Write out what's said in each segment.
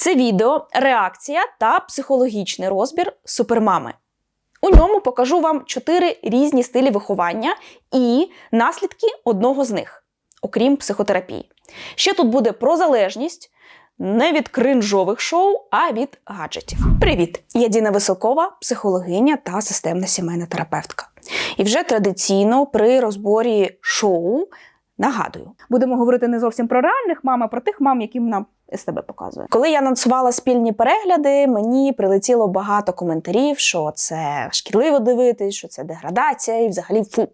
Це відео, реакція та психологічний розбір супермами. У ньому покажу вам чотири різні стилі виховання і наслідки одного з них, окрім психотерапії. Ще тут буде про залежність не від кринжових шоу, а від гаджетів. Привіт! Я Діна Високова, психологиня та системна сімейна терапевтка. І вже традиційно при розборі шоу нагадую, будемо говорити не зовсім про реальних мам, а про тих мам, яким нам СТБ показує. Коли я анонсувала спільні перегляди, мені прилетіло багато коментарів, що це шкідливо дивитись, що це деградація і взагалі фу.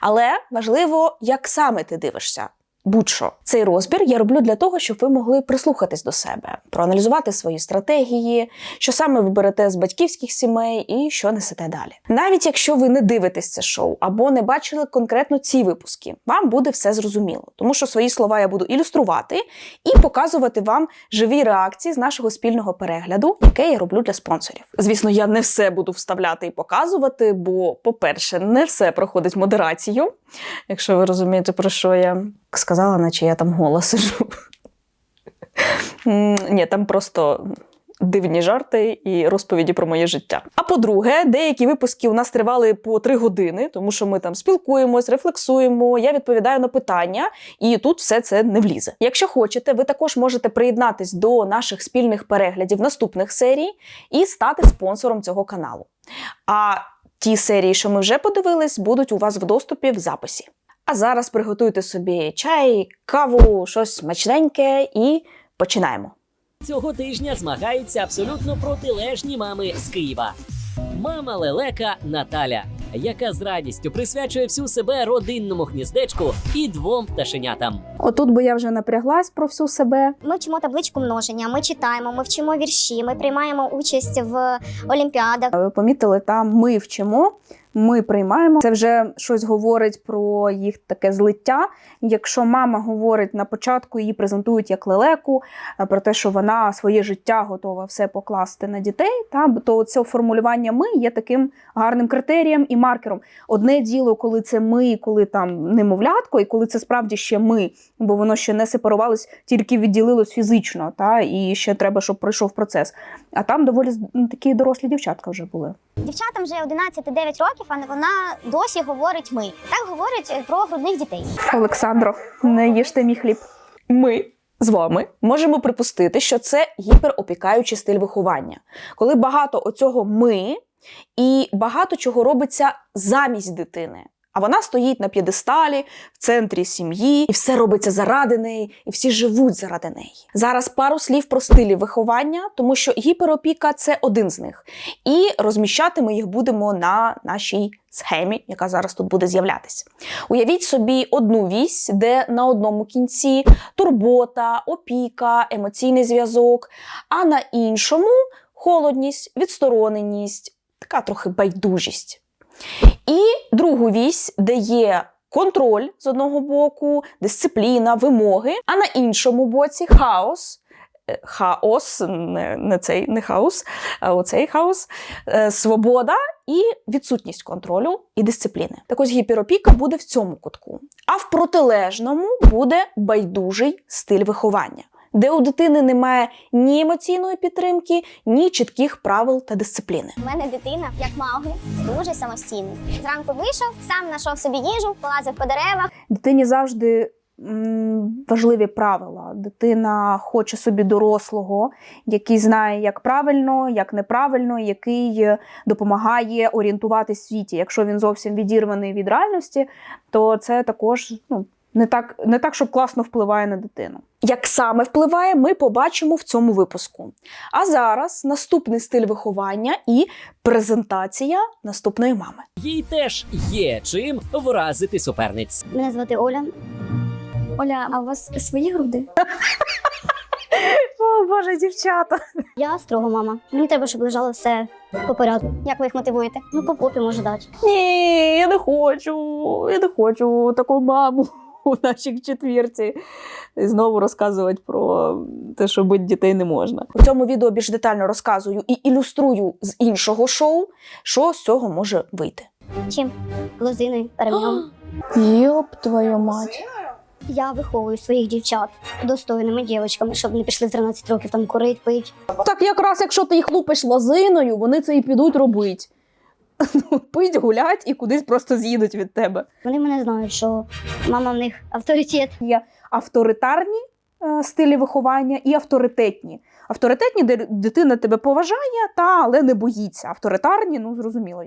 Але важливо, як саме ти дивишся. Будь-що цей розбір я роблю для того, щоб ви могли прислухатись до себе, проаналізувати свої стратегії, що саме ви берете з батьківських сімей і що несете далі. Навіть якщо ви не дивитесь це шоу або не бачили конкретно ці випуски, вам буде все зрозуміло, тому що свої слова я буду ілюструвати і показувати вам живі реакції з нашого спільного перегляду, яке я роблю для спонсорів. Звісно, я не все буду вставляти і показувати, бо, по-перше, не все проходить модерацію, якщо ви розумієте, про що я сказала, наче я там голос сижу. Ні, там просто дивні жарти і розповіді про моє життя. А по-друге, деякі випуски у нас тривали по три години, тому що ми там спілкуємось, рефлексуємо, я відповідаю на питання, і тут все це не влізе. Якщо хочете, ви також можете приєднатись до наших спільних переглядів наступних серій і стати спонсором цього каналу. А ті серії, що ми вже подивились, будуть у вас в доступі в записі. А зараз приготуйте собі чай, каву, щось смачненьке і починаємо. Цього тижня змагаються абсолютно протилежні мами з Києва. Мама лелека Наталя, яка з радістю присвячує всю себе родинному гніздечку і двом пташенятам. Отут би я вже напряглась про всю себе. Ми вчимо табличку множення, ми читаємо, ми вчимо вірші, ми приймаємо участь в олімпіадах. Ви помітили, там ми вчимо, ми приймаємо. Це вже щось говорить про їх таке злиття. Якщо мама говорить на початку, її презентують як лелеку, е, про те, що вона своє життя готова все покласти на дітей, та то це формулювання ми є таким гарним критерієм і маркером. Одне діло, коли це ми, коли там немовлятко, і коли це справді ще ми, бо воно ще не сепарувалось, тільки відділилось фізично, та і ще треба, щоб пройшов процес. А там доволі такі дорослі дівчатка вже були. Дівчатам вже 11-9 років, а вона досі говорить ми. Так говорить е, про грудних дітей. Олександро, не їжте мій хліб. Ми з вами можемо припустити, що це гіперопікаючий стиль виховання, коли багато оцього ми і багато чого робиться замість дитини. А вона стоїть на п'єдесталі в центрі сім'ї, і все робиться заради неї, і всі живуть заради неї. Зараз пару слів про стилі виховання, тому що гіперопіка це один з них. І розміщати ми їх будемо на нашій схемі, яка зараз тут буде з'являтися. Уявіть собі одну вісь, де на одному кінці турбота, опіка, емоційний зв'язок, а на іншому холодність, відстороненість, така трохи байдужість. І другу вісь, де є контроль з одного боку, дисципліна, вимоги, а на іншому боці хаос. Е, Хаос, не, не цей не хаос, а оцей хаос, е, свобода і відсутність контролю і дисципліни. Так ось гіперопіка буде в цьому кутку. А в протилежному буде байдужий стиль виховання, де у дитини немає ні емоційної підтримки, ні чітких правил та дисципліни. У мене дитина, як Мауглі, дуже самостійний. Зранку вийшов, сам знайшов собі їжу, полазив по деревах. Дитині завжди важливі правила. Дитина хоче собі дорослого, який знає, як правильно, як неправильно, який е, допомагає орієнтуватись в світі. Якщо він зовсім відірваний від реальності, то це також ну, не так, не так, щоб класно впливає на дитину. Як саме впливає, ми побачимо в цьому випуску. А зараз наступний стиль виховання і презентація наступної мами. Їй теж є чим вразити суперниць. Мене звати Оля. Оля, а у вас свої груди? О, Боже, дівчата! Я строга мама. Мені треба, щоб лежало все по порядку. Як ви їх мотивуєте? Ну, по попі може дати. Ні, я не хочу. Я не хочу таку маму у нашій четвірці. І знову розказувати про те, що бити дітей не можна. У цьому відео більш детально розказую і ілюструю з іншого шоу, що з цього може вийти. Чим? Лозиною, ремнем. Йоп, твою мать. Я виховую своїх дівчат достойними дівчатками, щоб не пішли в 13 років там курить, пить. Так якраз якщо ти їх лупиш лозиною, вони це і підуть робити. Ну, Пить, гулять і кудись просто з'їдуть від тебе. Вони мене знають, що мама в них авторитет. Є авторитарні е, стилі виховання і авторитетні. Авторитетні, де дитина тебе поважає, та але не боїться. Авторитарні, ну зрозуміло,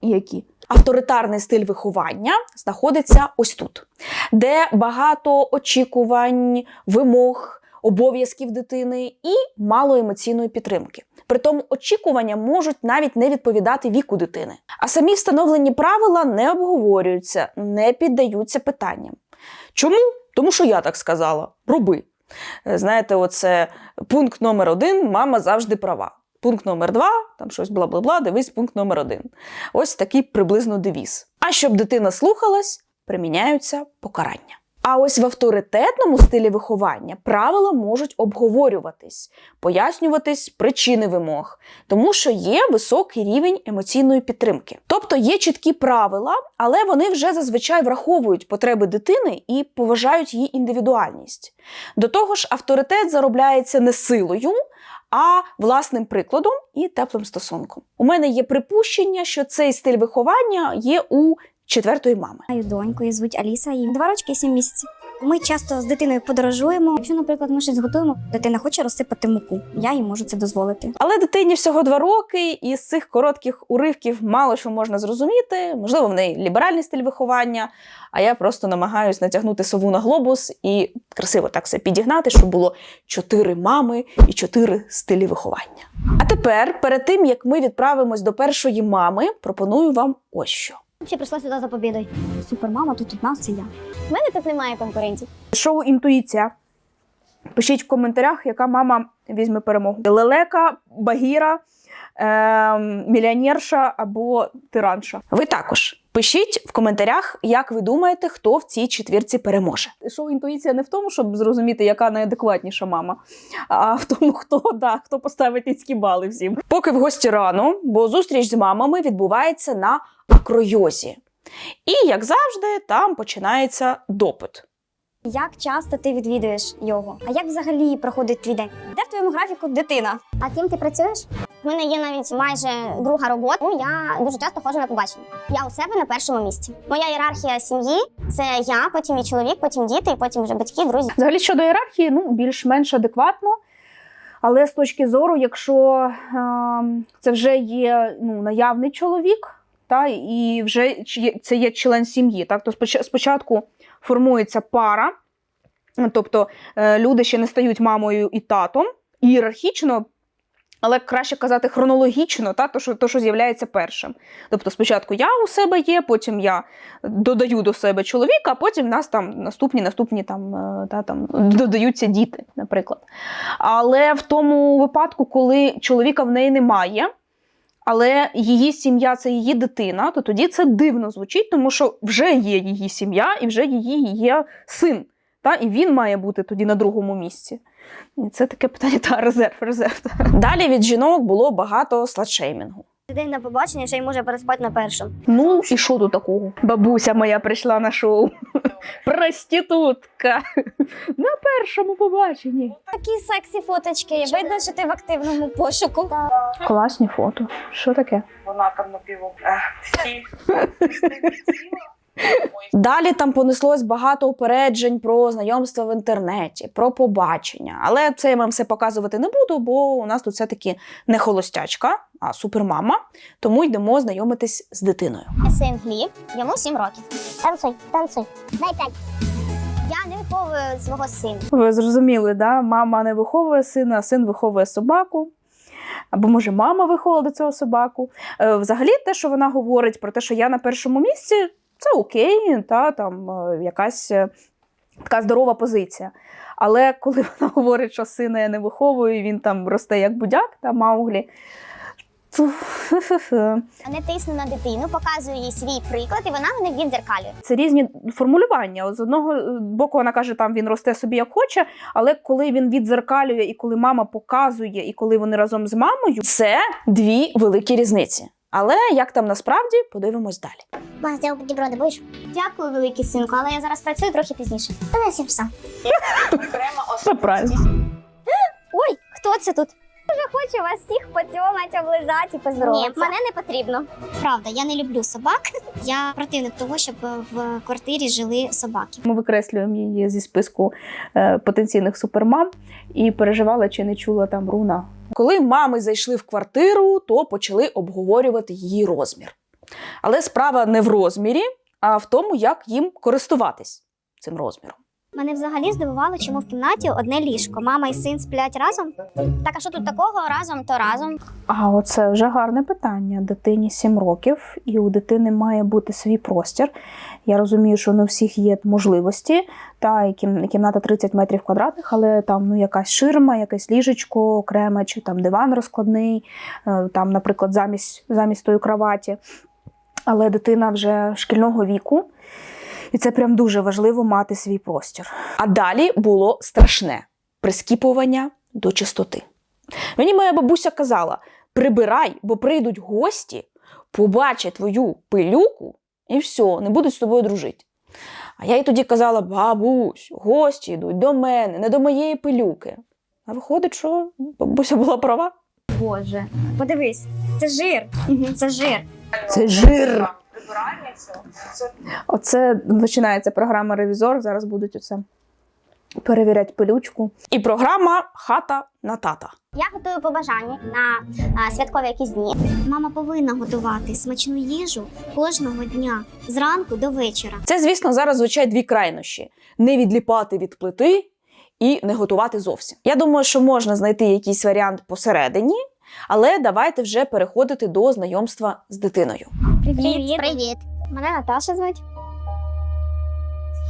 які. Авторитарний стиль виховання знаходиться ось тут, де багато очікувань, вимог, обов'язків дитини і мало емоційної підтримки. Притому очікування можуть навіть не відповідати віку дитини. А самі встановлені правила не обговорюються, не піддаються питанням. Чому? Тому що я так сказала. Роби. Е, Знаєте, оце пункт номер один мама завжди права. Пункт номер два, там щось бла-бла-бла, дивись пункт номер один. Ось такий приблизно девіз. А щоб дитина слухалась, приміняються покарання. А ось в авторитетному стилі виховання правила можуть обговорюватись, пояснюватись причини вимог, тому що є високий рівень емоційної підтримки. Тобто є чіткі правила, але вони вже зазвичай враховують потреби дитини і поважають її індивідуальність. До того ж, авторитет заробляється не силою, а власним прикладом і теплим стосунком. У мене є припущення, що цей стиль виховання є у четвертої мами. Маю доньку, її звуть Аліса, їй два рочки і сім місяців. Ми часто з дитиною подорожуємо. Якщо, наприклад, ми щось готуємо, дитина хоче розсипати муку. Я їй можу це дозволити. Але дитині всього два роки, і з цих коротких уривків мало що можна зрозуміти. Можливо, в неї ліберальний стиль виховання, а я просто намагаюсь натягнути сову на глобус і красиво так все підігнати, щоб було чотири мами і чотири стилі виховання. А тепер, перед тим як ми відправимось до першої мами, пропоную вам ось що. Взагалі прийшла сюди за побідою. Супермама, тут одна, це я. У мене тут немає конкурентів. Шоу інтуїція. Пишіть в коментарях, яка мама візьме перемогу. Лелека, Багіра, е, мільйонерша або тиранша. Ви також пишіть в коментарях, як ви думаєте, хто в цій четвірці переможе. Що інтуїція не в тому, щоб зрозуміти, яка найадекватніша мама, а в тому, хто да, хто поставить низькі бали всім. Поки в гості рано, бо зустріч з мамами відбувається на акройозі. І, як завжди, там починається допит. Як часто ти відвідуєш його? А як взагалі проходить твій день? Де в твоєму графіку дитина? А ким ти працюєш? У мене є навіть майже друга робота. Ну, Я дуже часто ходжу на побачення. Я у себе на першому місці. Моя ієрархія сім'ї це я, потім мій чоловік, потім діти, і потім вже батьки, друзі. Взагалі щодо ієрархії, ну більш-менш адекватно. Але з точки зору, якщо е, це вже є ну, наявний чоловік, та, і вже це є член сім'ї, так, то споч- спочатку формується пара, тобто е, люди ще не стають мамою і татом, ієрархічно, але краще казати хронологічно, та, то, що, то, що з'являється першим. Тобто спочатку я у себе є, потім я додаю до себе чоловіка, а потім в нас там наступні, наступні там, е, та, там додаються діти, наприклад. Але в тому випадку, коли чоловіка в неї немає, але її сім'я це її дитина, то тоді це дивно звучить, тому що вже є її сім'я і вже її є син. Та, і він має бути тоді на другому місці. Це таке питання, та резерв, резерв. Далі від жінок було багато сладшеймінгу. День на побачення, ще й може переспати на першому. Ну, і що тут такого? Бабуся моя прийшла на шоу. Проститутка. На першому побаченні. Такі сексі фоточки. Видно, що ти в активному пошуку. Класні фото. Що таке? Вона там напівом. Ех, всі. Далі там понеслось багато упереджень про знайомства в інтернеті, про побачення. Але це я вам все показувати не буду, бо у нас тут все-таки не холостячка, а супермама. Тому йдемо знайомитись з дитиною. Син Гліб, йому 7 років. Танцуй, танцуй. Дай п'ять. Я не виховую свого сина. Ви зрозуміли, да? мама не виховує сина, син виховує собаку. Або може мама виховала до цього собаку. Е, взагалі, те, що вона говорить про те, що я на першому місці, це окей, та там е, якась е, така здорова позиція. Але коли вона говорить, що сина я не виховую, і він там росте як будяк та Мауглі, то. Не тисну на дитину, показую їй свій приклад, і вона мене віддзеркалює. це різні формулювання. От з одного боку, вона каже, там він росте собі як хоче, але коли він відзеркалює, і коли мама показує, і коли вони разом з мамою, це дві великі різниці. Але як там насправді, подивимось далі. Мама, ти бутерброди будеш? Дякую, великий синку, але я зараз працюю трохи пізніше. Та не всім сам. Окремо правильно. Ой, хто це тут? Дуже хочу вас всіх поцьомати, облизати і поздороватися. Ні, мене не потрібно. Правда, я не люблю собак. Я противник того, щоб в квартирі жили собаки. Ми викреслюємо її зі списку е, потенційних супермам і переживала, чи не чула там руна. Коли мами зайшли в квартиру, то почали обговорювати її розмір. Але справа не в розмірі, а в тому, як їм користуватись цим розміром. Мене взагалі здивувало, чому в кімнаті одне ліжко. Мама і син сплять разом. Так, а що тут такого? Разом то разом. А оце вже гарне питання. Дитині 7 років, і у дитини має бути свій простір. Я розумію, що не у всіх є можливості, та і кім- кімната 30 метрів квадратних, але там ну, якась ширма, якесь ліжечко окреме, чи там диван розкладний, е, там, наприклад, замість, замість тої кроваті. Але дитина вже шкільного віку, і це прям дуже важливо мати свій простір. А далі було страшне прискіпування до чистоти. Мені моя бабуся казала: прибирай, бо прийдуть гості, побачать твою пилюку і все, не будуть з тобою дружити. А я їй тоді казала: бабусь, гості йдуть до мене, не до моєї пилюки. А виходить, що бабуся була права. Боже, подивись, це жир. Це жир. Це жир. Прибирання цього. Це Оце починається програма Ревізор. Зараз будуть оце перевіряти пилючку. І програма Хата на тата. Я готую побажання на а, святкові якісь дні. Мама повинна готувати смачну їжу кожного дня зранку до вечора. Це, звісно, зараз звучать дві крайнощі: не відліпати від плити і не готувати зовсім. Я думаю, що можна знайти якийсь варіант посередині, але давайте вже переходити до знайомства з дитиною. Привіт. Привіт. Мене Наташа звуть.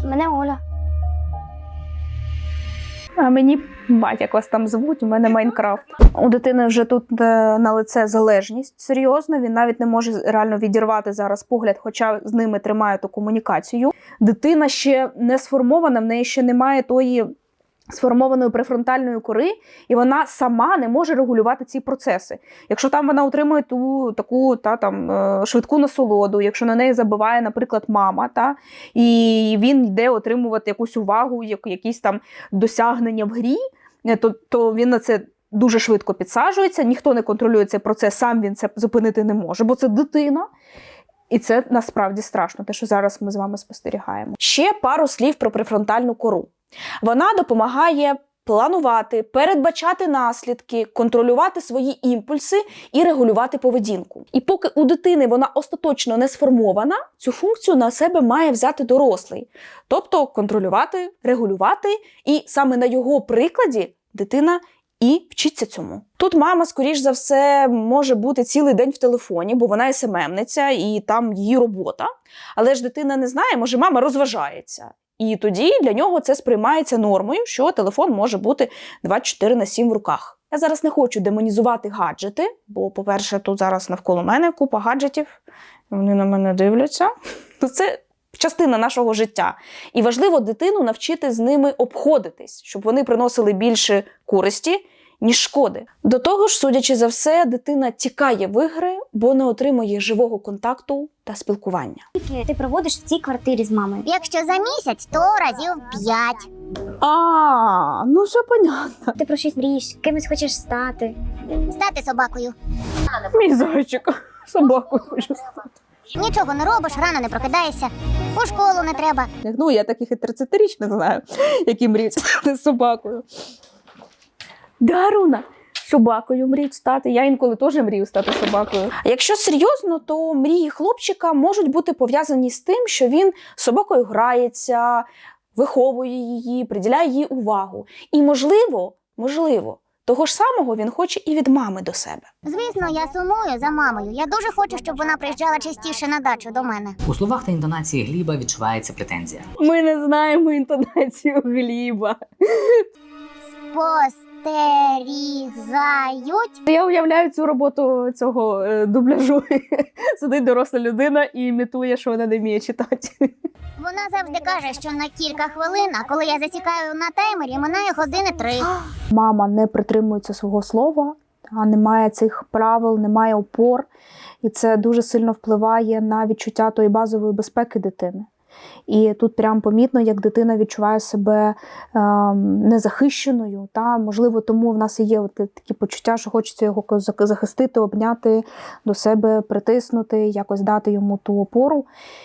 Мене Оля. А мені бать, як вас там звуть, у мене Майнкрафт. У дитини вже тут е, на лице залежність серйозно. Він навіть не може реально відірвати зараз погляд, хоча з ними тримає ту комунікацію. Дитина ще не сформована, в неї ще немає тої. Сформованої префронтальної кори, і вона сама не може регулювати ці процеси. Якщо там вона отримує ту таку та там е, швидку насолоду, якщо на неї забиває, наприклад, мама, та і він йде отримувати якусь увагу, як- якісь там досягнення в грі, е, то, то він на це дуже швидко підсаджується, ніхто не контролює цей процес, сам він це зупинити не може, бо це дитина. І це насправді страшно, те, що зараз ми з вами спостерігаємо. Ще пару слів про префронтальну кору. Вона допомагає планувати, передбачати наслідки, контролювати свої імпульси і регулювати поведінку. І поки у дитини вона остаточно не сформована, цю функцію на себе має взяти дорослий, тобто контролювати, регулювати, і саме на його прикладі дитина і вчиться цьому. Тут мама, скоріш за все, може бути цілий день в телефоні, бо вона СММниця і там її робота. Але ж дитина не знає, може, мама розважається. І тоді для нього це сприймається нормою, що телефон може бути 24 на 7 в руках. Я зараз не хочу демонізувати гаджети, бо, по-перше, тут зараз навколо мене купа гаджетів, вони на мене дивляться. Ну, Це частина нашого життя. І важливо дитину навчити з ними обходитись, щоб вони приносили більше користі, ніж шкоди. До того ж, судячи за все, дитина тікає в ігри, бо не отримує живого контакту та спілкування. Ти проводиш в цій квартирі з мамою? Якщо за місяць, то разів п'ять. А, ну все понятно. Ти про щось мрієш, кимось хочеш стати. Стати собакою. Мій зайчик, собаку хочу стати. Нічого не робиш, рано не прокидаєшся. У школу не треба. Ну, я таких і 30-річних знаю, які мріють стати собакою. Даруна, собакою мріють стати. Я інколи теж мрію стати собакою. Якщо серйозно, то мрії хлопчика можуть бути пов'язані з тим, що він з собакою грається, виховує її, приділяє їй увагу. І, можливо, можливо, того ж самого він хоче і від мами до себе. Звісно, я сумую за мамою. Я дуже хочу, щоб вона приїжджала частіше на дачу до мене. У словах та інтонації Гліба відчувається претензія. Ми не знаємо інтонацію Гліба. Спостерігають. Я уявляю цю роботу цього е, дубляжу. Сидить доросла людина і імітує, що вона не вміє читати. Вона завжди каже, що на кілька хвилин, а коли я засікаю на таймері, минає години три. Мама не притримується свого слова А немає цих правил, немає опор, і це дуже сильно впливає на відчуття тої базової безпеки дитини. І тут прям помітно, як дитина відчуває себе ем, незахищеною. Та можливо, тому в нас і є такі почуття, що хочеться його захистити, обняти до себе, притиснути, якось дати йому ту опору.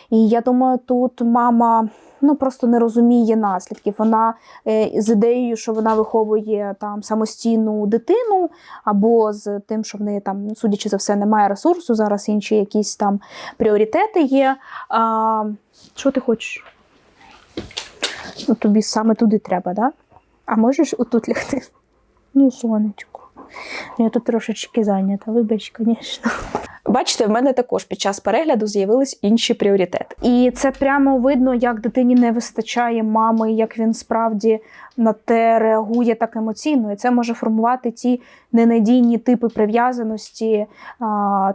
І я думаю, тут мама ну просто не розуміє наслідків. Вона е, з ідеєю, що вона виховує там самостійну дитину, або з тим, що в неї там, ну, судячи за все, немає ресурсу. Зараз інші якісь там пріоритети є. Що ти хочеш? Ну, тобі саме туди треба, да? А можеш отут лягти? Ну, сонечко. Я тут трошечки зайнята, вибач, звісно. Бачите, в мене також під час перегляду з'явились інші пріоритети. І це прямо видно, як дитині не вистачає мами, як він справді на те реагує так емоційно. І це може формувати ті ненадійні типи прив'язаності,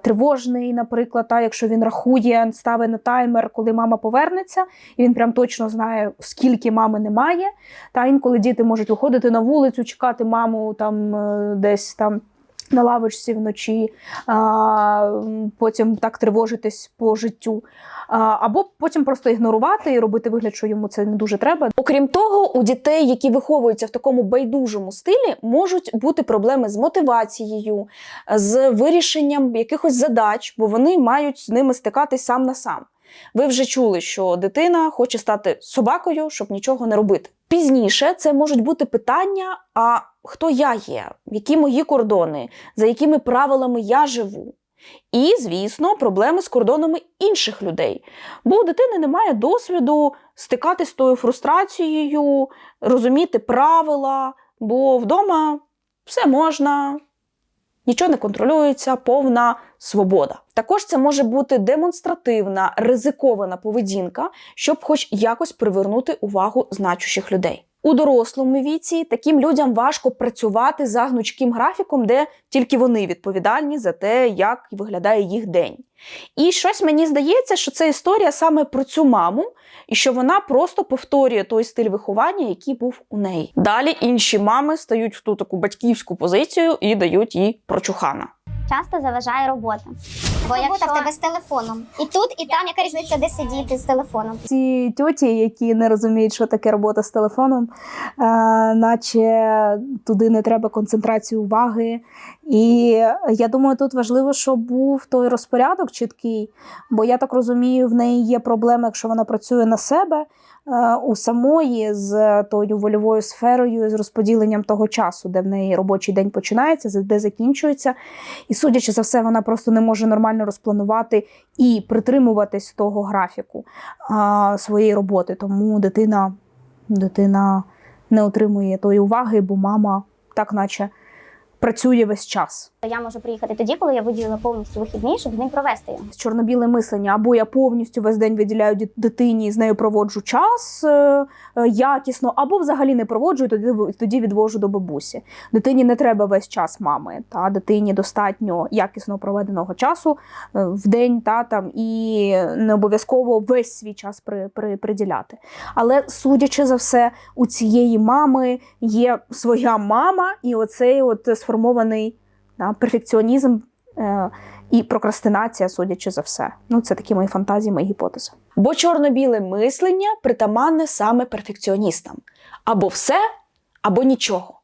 тривожний, наприклад, та, якщо він рахує, ставить на таймер, коли мама повернеться, і він прям точно знає, скільки мами немає. Та інколи діти можуть виходити на вулицю, чекати маму там е, десь там. На лавочці вночі, а, потім так тривожитись по життю, або потім просто ігнорувати і робити вигляд, що йому це не дуже треба. Окрім того, у дітей, які виховуються в такому байдужому стилі, можуть бути проблеми з мотивацією, з вирішенням якихось задач, бо вони мають з ними стикатись сам на сам. Ви вже чули, що дитина хоче стати собакою, щоб нічого не робити. Пізніше це можуть бути питання: а хто я є, які мої кордони, за якими правилами я живу. І, звісно, проблеми з кордонами інших людей. Бо у дитини немає досвіду стикатись з тою фрустрацією, розуміти правила, бо вдома все можна, нічого не контролюється, повна свобода. Також це може бути демонстративна, ризикована поведінка, щоб хоч якось привернути увагу значущих людей. У дорослому віці таким людям важко працювати за гнучким графіком, де тільки вони відповідальні за те, як виглядає їх день. І щось мені здається, що це історія саме про цю маму, і що вона просто повторює той стиль виховання, який був у неї. Далі інші мами стають в ту таку батьківську позицію і дають їй прочухана. Часто заважає робота. Бо Робота якщо в тебе з телефоном. І тут, і там, яка різниця, де сидіти з телефоном. Ці тьоті, які не розуміють, що таке робота з телефоном, е, наче туди не треба концентрації уваги. І я думаю, тут важливо, щоб був той розпорядок чіткий, бо я так розумію, в неї є проблеми, якщо вона працює на себе. Е, У самої з тою вольовою сферою, з розподіленням того часу, де в неї робочий день починається, де закінчується. І судячи за все, вона просто не може нормально розпланувати і притримуватись того графіку а, своєї роботи. Тому дитина, дитина не отримує тої уваги, бо мама так наче працює весь час. Я можу приїхати тоді, коли я виділила повністю вихідний, щоб з ним провести його. Чорно-біле мислення, або я повністю весь день виділяю дитині з нею проводжу час е, е, якісно, або взагалі не проводжу, і тоді, тоді відвожу до бабусі. Дитині не треба весь час мами, та дитині достатньо якісно проведеного часу е, в день, та там і не обов'язково весь свій час при, при, приділяти. Але судячи за все, у цієї мами є своя мама, і оцей от сформований да, перфекціонізм. Е, і прокрастинація, судячи за все. Ну, це такі мої фантазії, мої гіпотези. Бо чорно-біле мислення притаманне саме перфекціоністам: або все, або нічого.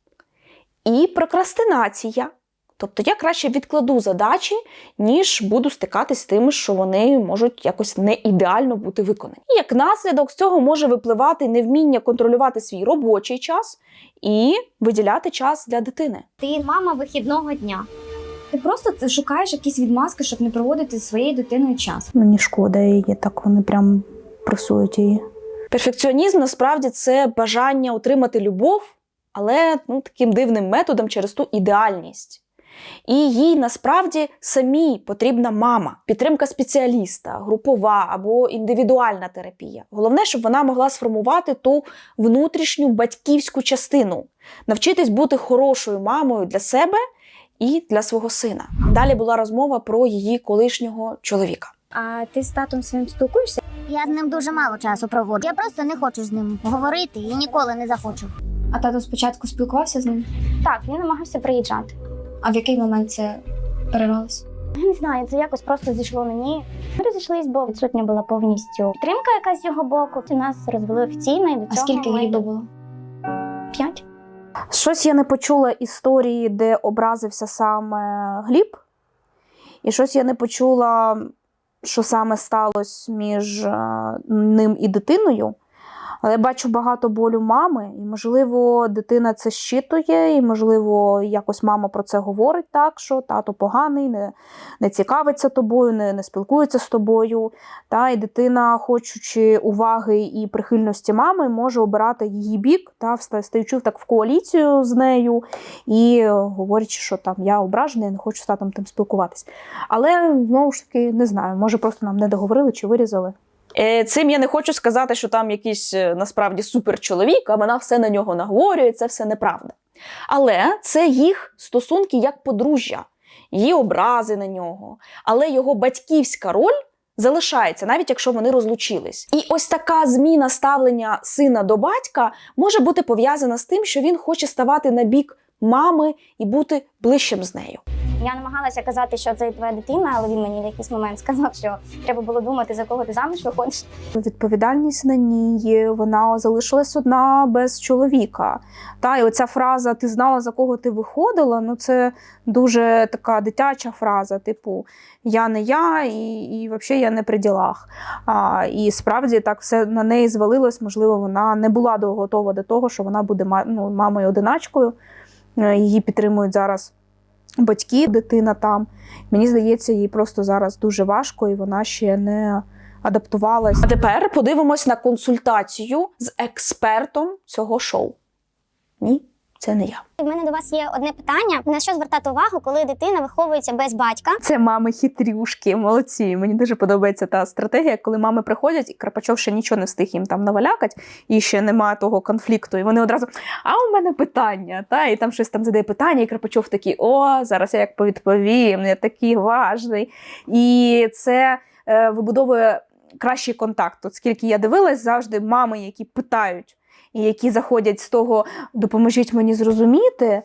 І прокрастинація. Тобто я краще відкладу задачі, ніж буду стикатись з тим, що вони можуть якось не ідеально бути виконані. І як наслідок з цього може випливати невміння контролювати свій робочий час і виділяти час для дитини. Ти мама вихідного дня. Ти просто шукаєш якісь відмазки, щоб не проводити зі своєю дитиною час. Мені шкода її, так вони прям пресують її. Перфекціонізм насправді це бажання отримати любов, але ну, таким дивним методом через ту ідеальність. І їй насправді самій потрібна мама, підтримка спеціаліста, групова або індивідуальна терапія. Головне, щоб вона могла сформувати ту внутрішню батьківську частину, навчитись бути хорошою мамою для себе і для свого сина. Далі була розмова про її колишнього чоловіка. А ти з татом своїм спілкуєшся? Я з ним дуже мало часу проводжу. Я просто не хочу з ним говорити і ніколи не захочу. А тато спочатку спілкувався з ним? Так, він намагався приїжджати. А в який момент це перервалося? Я не знаю, це якось просто зійшло мені. Ми розійшлись, бо відсутня була повністю підтримка якась з його боку. І нас розвели офіційно і до А цього скільки ми- Гліба було? П'ять. Щось я не почула історії, де образився саме Гліб, і щось я не почула, що саме сталося між е, ним і дитиною. Але я бачу багато болю мами, і, можливо, дитина це щитує, і, можливо, якось мама про це говорить так, що тато поганий, не, не цікавиться тобою, не, не спілкується з тобою. Та, і дитина, хочучи уваги і прихильності мами, може обирати її бік, та, стаючи так в коаліцію з нею і е, говорячи, що там я ображений, не хочу з татом тим спілкуватись. Але знову ж таки не знаю, може просто нам не договорили чи вирізали. Е, Цим я не хочу сказати, що там якийсь е, насправді суперчоловік, а вона все на нього наговорює, це все неправда. Але це їх стосунки як подружжя, її образи на нього. Але його батьківська роль залишається, навіть якщо вони розлучились. І ось така зміна ставлення сина до батька може бути пов'язана з тим, що він хоче ставати на бік мами і бути ближчим з нею. Я намагалася казати, що це твоя дитина, але він мені в якийсь момент сказав, що треба було думати, за кого ти заміж виходиш. Відповідальність на ній, вона залишилась одна без чоловіка. Та, і оця фраза Ти знала, за кого ти виходила. Ну, це дуже така дитяча фраза, типу Я не я, і, і взагалі я не при ділах. А, і справді так все на неї звалилось. Можливо, вона не була до- готова до того, що вона буде ну, мамою-одиначкою. Е, Її підтримують зараз батьки, дитина там. Мені здається, їй просто зараз дуже важко, і вона ще не адаптувалась. А тепер подивимось на консультацію з експертом цього шоу. Ні, це не я. У мене до вас є одне питання: на що звертати увагу, коли дитина виховується без батька? Це мами хитрюшки, молодці. Мені дуже подобається та стратегія, коли мами приходять, і Карпачов ще нічого не встиг їм там навалякать, і ще немає того конфлікту. І вони одразу, а у мене питання. Та, і там щось там задає питання, і Карпачов такий: о, зараз я як повідповім, я такий важний. І це е, вибудовує кращий контакт. От скільки я дивилась, завжди мами, які питають. І які заходять з того, допоможіть мені зрозуміти е,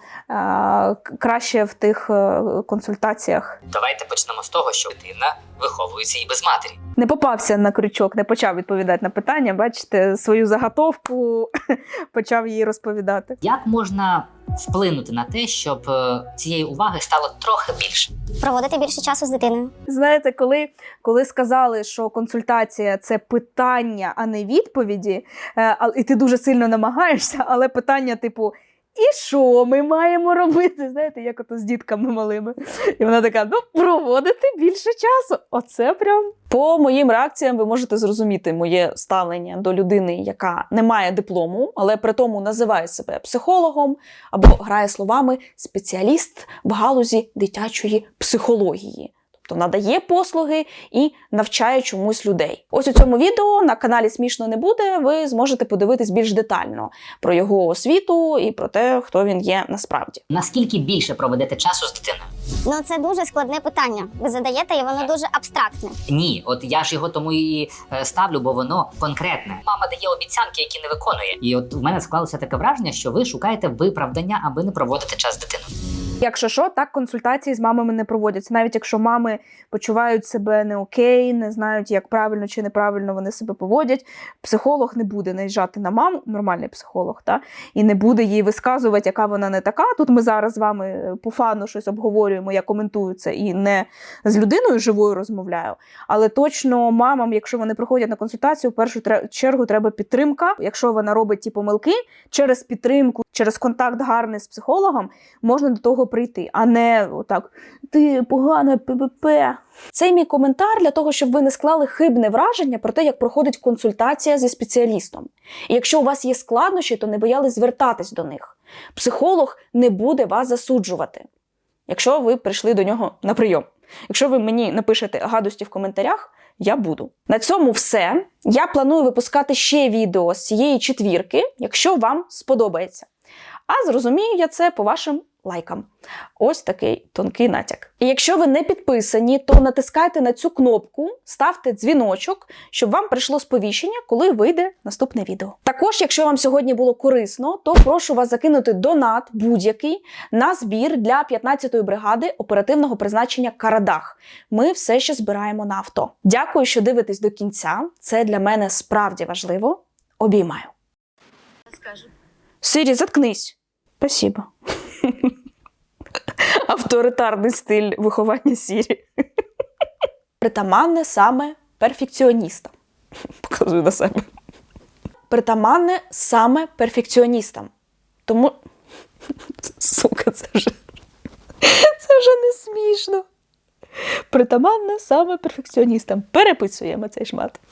краще в тих е, консультаціях Давайте почнемо з того, що дитина виховується і без матері. не попався на крючок, не почав відповідати на питання. Бачите, свою заготовку почав її розповідати. Як можна вплинути на те, щоб е, цієї уваги стало трохи більше? Проводити більше часу з дитиною. Знаєте, коли, коли сказали, що консультація це питання, а не відповіді, е, і ти дуже сильно намагаєшся, але питання, типу. І що ми маємо робити? Знаєте, як ото з дітками малими. І вона така: ну, проводити більше часу. Оце прям. По моїм реакціям ви можете зрозуміти моє ставлення до людини, яка не має диплому, але при тому називає себе психологом або грає словами спеціаліст в галузі дитячої психології. Тобто надає послуги і навчає чомусь людей. Ось у цьому відео на каналі Смішно не буде. Ви зможете подивитись більш детально про його освіту і про те, хто він є насправді. Наскільки більше проведете часу з дитиною? Ну це дуже складне питання. Ви задаєте, і воно дуже абстрактне. Ні, от я ж його тому і е, ставлю, бо воно конкретне. Мама дає обіцянки, які не виконує. І от в мене склалося таке враження, що ви шукаєте виправдання, аби не проводити час з дитиною. Якщо що, так консультації з мамами не проводяться. Навіть якщо мами почувають себе не окей, не знають, як правильно чи неправильно вони себе поводять, психолог не буде наїжджати на маму, нормальний психолог, та, і не буде їй висказувати, яка вона не така. Тут ми зараз з вами е, по фану щось обговорюємо, я коментую це і не з людиною живою розмовляю. Але точно мамам, якщо вони приходять на консультацію, в першу чергу треба підтримка. Якщо вона робить ті помилки, через підтримку, через контакт гарний з психологом можна до того прийти, а не отак ти погана ППП. Цей мій коментар для того, щоб ви не склали хибне враження про те, як проходить консультація зі спеціалістом. І якщо у вас є складнощі, то не боялись звертатись до них. Психолог не буде вас засуджувати, якщо ви прийшли до нього на прийом. Якщо ви мені напишете гадості в коментарях, я буду. На цьому все. Я планую випускати ще відео з цієї четвірки, якщо вам сподобається. А зрозумію я це по вашим лайкам. Ось такий тонкий натяк. І якщо ви не підписані, то натискайте на цю кнопку, ставте дзвіночок, щоб вам прийшло сповіщення, коли вийде наступне відео. Також, якщо вам сьогодні було корисно, то прошу вас закинути донат будь-який на збір для 15-ї бригади оперативного призначення Карадах. Ми все ще збираємо на авто. Дякую, що дивитесь до кінця. Це для мене справді важливо. Обіймаю. Сирі, заткнись. Спасибо. Авторитарний стиль виховання Сірі. Притаманне саме перфекціоністам. Показую на себе. Притаманне саме перфекціоністам. Тому. Сука, це вже. Це вже не смішно. Притаманне саме перфекціоністам. Переписуємо цей шмат.